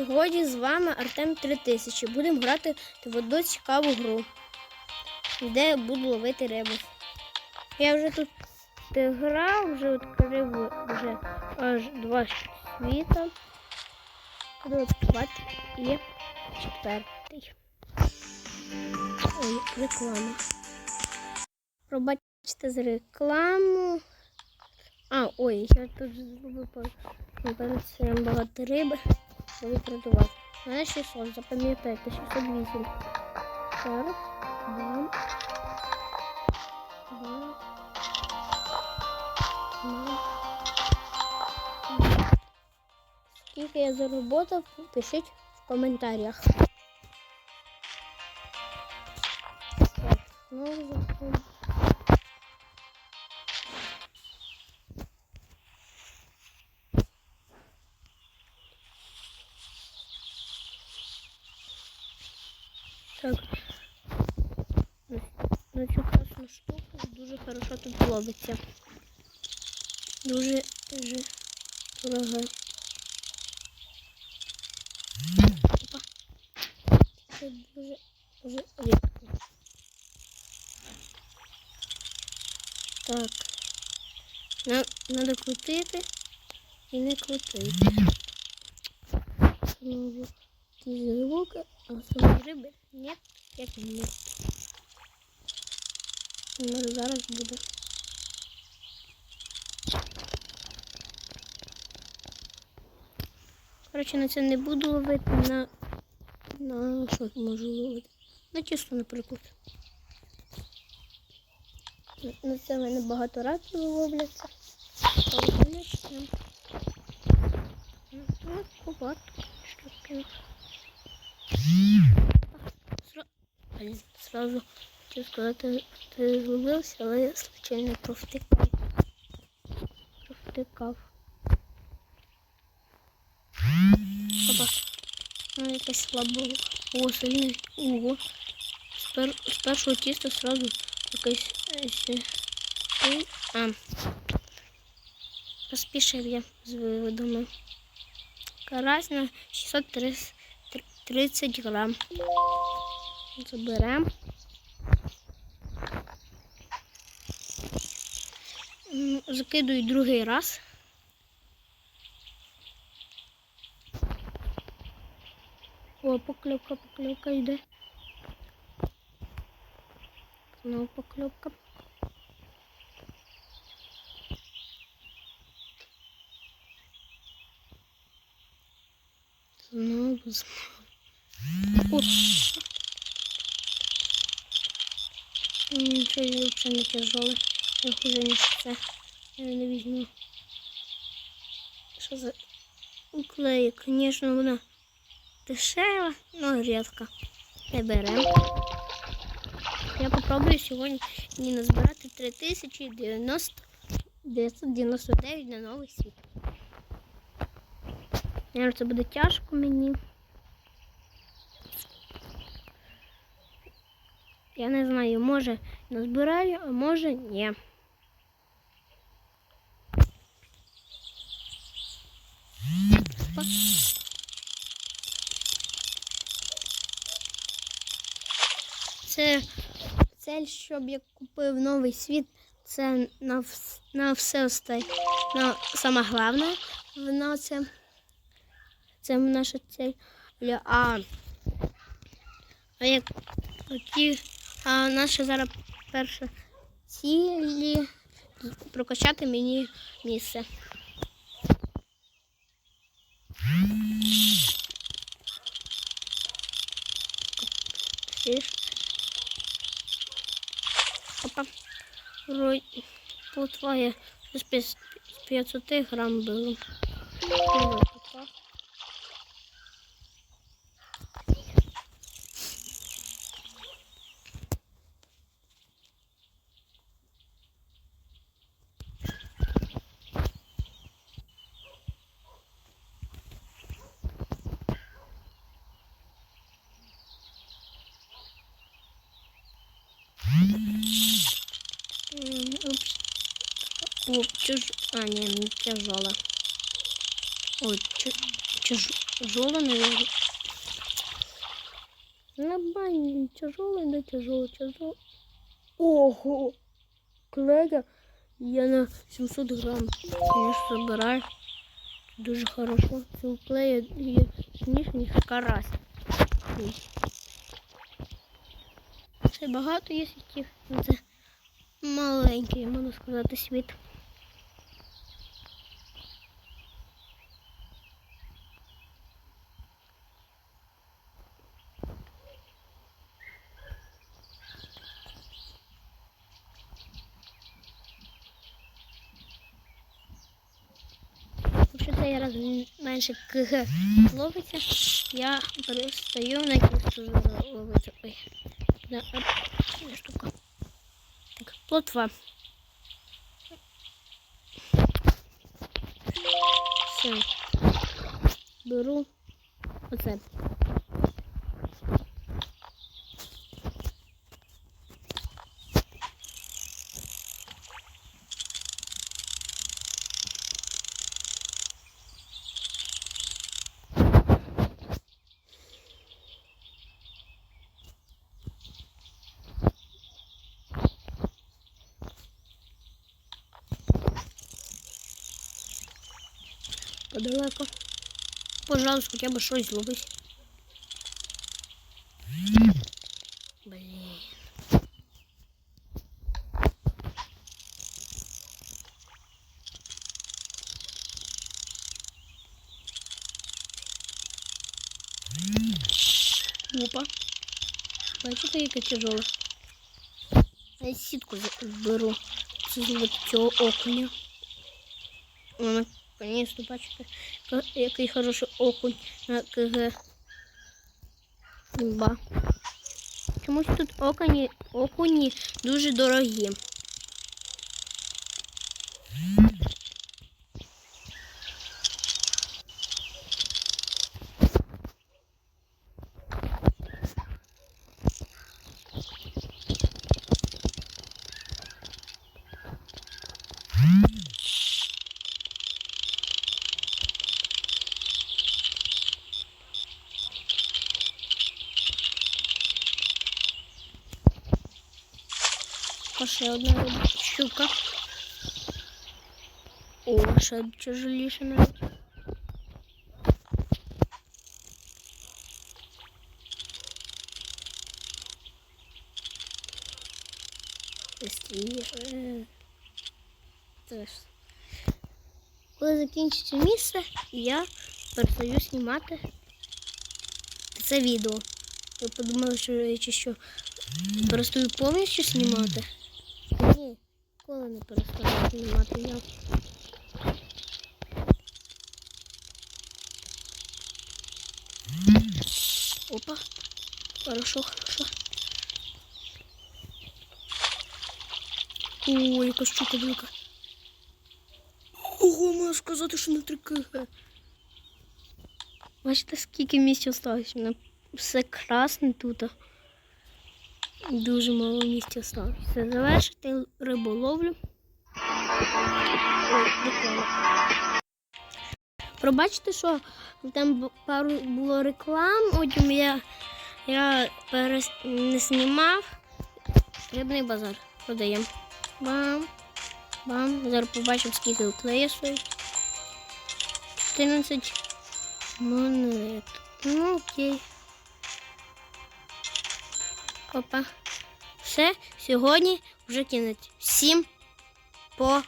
Сьогодні з вами Артем 3000. Будемо грати в одну цікаву гру, де буду ловити рибу. Я вже тут грав, вже відкрив вже аж два світа. Буду відкривати і четвертий. Ой, реклама. Пробачте за рекламу. А, ой, я тут зробив багато риби. Буду продавати. Мене 600, запам'ятайте, 608. Зараз. Бам. Бам. Бам. Скільки я заработав, пишіть в коментарях. Так, знову. Дуже хорошо тут ловиться. Дуже дуже дорога. Опа. Це дуже дуже рідко. Так. Нам треба крутити і не крутити. Знову ті звуки, а самої риби нет, як нет. Може зараз буде. Коротше, на це не буду ловити, на, на що можу ловити? На чисто, наприклад. На- це в мене багато разів ловляться. Прям Ну. Сразу хотів сказати, ти зловився, але я случайно провтикав. Провтикав. Опа. Ну, якась слабо. О, сильний. Ого. З, пер... з сразу якась. е, А. Поспішив я з виводами. Карась на 630 грам. Заберемо. Закидую другий раз. О, покльовка, покльовка йде. Знову покльовка. Знову, знову. Нічого взагалі не тяжеле. Я хуже ніж це. Я не візьму. Що за уклеїк? Звісно, вона дешева, але рідка. Не беремо. Я попробую сьогодні назбирати 3090 999 на новий світ. Наверно, це буде тяжко мені. Я не знаю, може назбираю, а може ні. Опа. Це цель, щоб я купив новий світ, це на, на все остальне. На саме головне на це. Це наша цель. А, а як які, а наша зараз перша цілі прокачати мені місце. Фіш. Опа. Рой. Плотва пі- 500 грамм було. Ой, опа. М, Упс. О, чуж... А, не, не тяжело. Ой, чу... чуж... Тяжело, наверное. Нормально, тяжелый, да тяжелый, тяжелый. Ого! Клея я на 700 грам. Конечно, забираю. Це дуже хорошо. Це у клея є сильніше, ніж карась. Ой. Це багато є світів. але Це маленький, можна сказати, світ. Якщо цей раз менше КГ ловиться, я перестаю на кісту ловити. Ой, да, оп, штука. Так, плотва. Все. Беру оце. Подалеко. Пожалуйста, хоча б щось зловись. Блін. Опа. Бачите, яке тяжеле. Я сітку беру. Цього окуня. Вона, конечно, бачите, ка- який хороший окунь на КГ. Ба. Чомусь тут окуні, окуні дуже дорогі. А ще одна щука. О, ще тяжеліше навіть. Быстріше. Коли закінчиться місце, я перестаю знімати це відео. Ви подумали, що я чи що перестаю повністю знімати? Ні, коли не перестаю знімати я. Опа. Хорошо, хорошо. Ой, яка щука велика. Ого, можу сказати, що на 3 кг. Бачите, скільки місця осталось? Все красне тут. Дуже мало місця осталось. Завершити риболовлю. Пробачте, що там пару було реклам, потім я, я перес... не знімав. Рибний базар. Продаємо. Бам. Бам. Зараз побачимо, скільки уклеє стоїть. 14 монет. Ну, окей. Опа. Все, сьогодні вже кінець. Всім пока.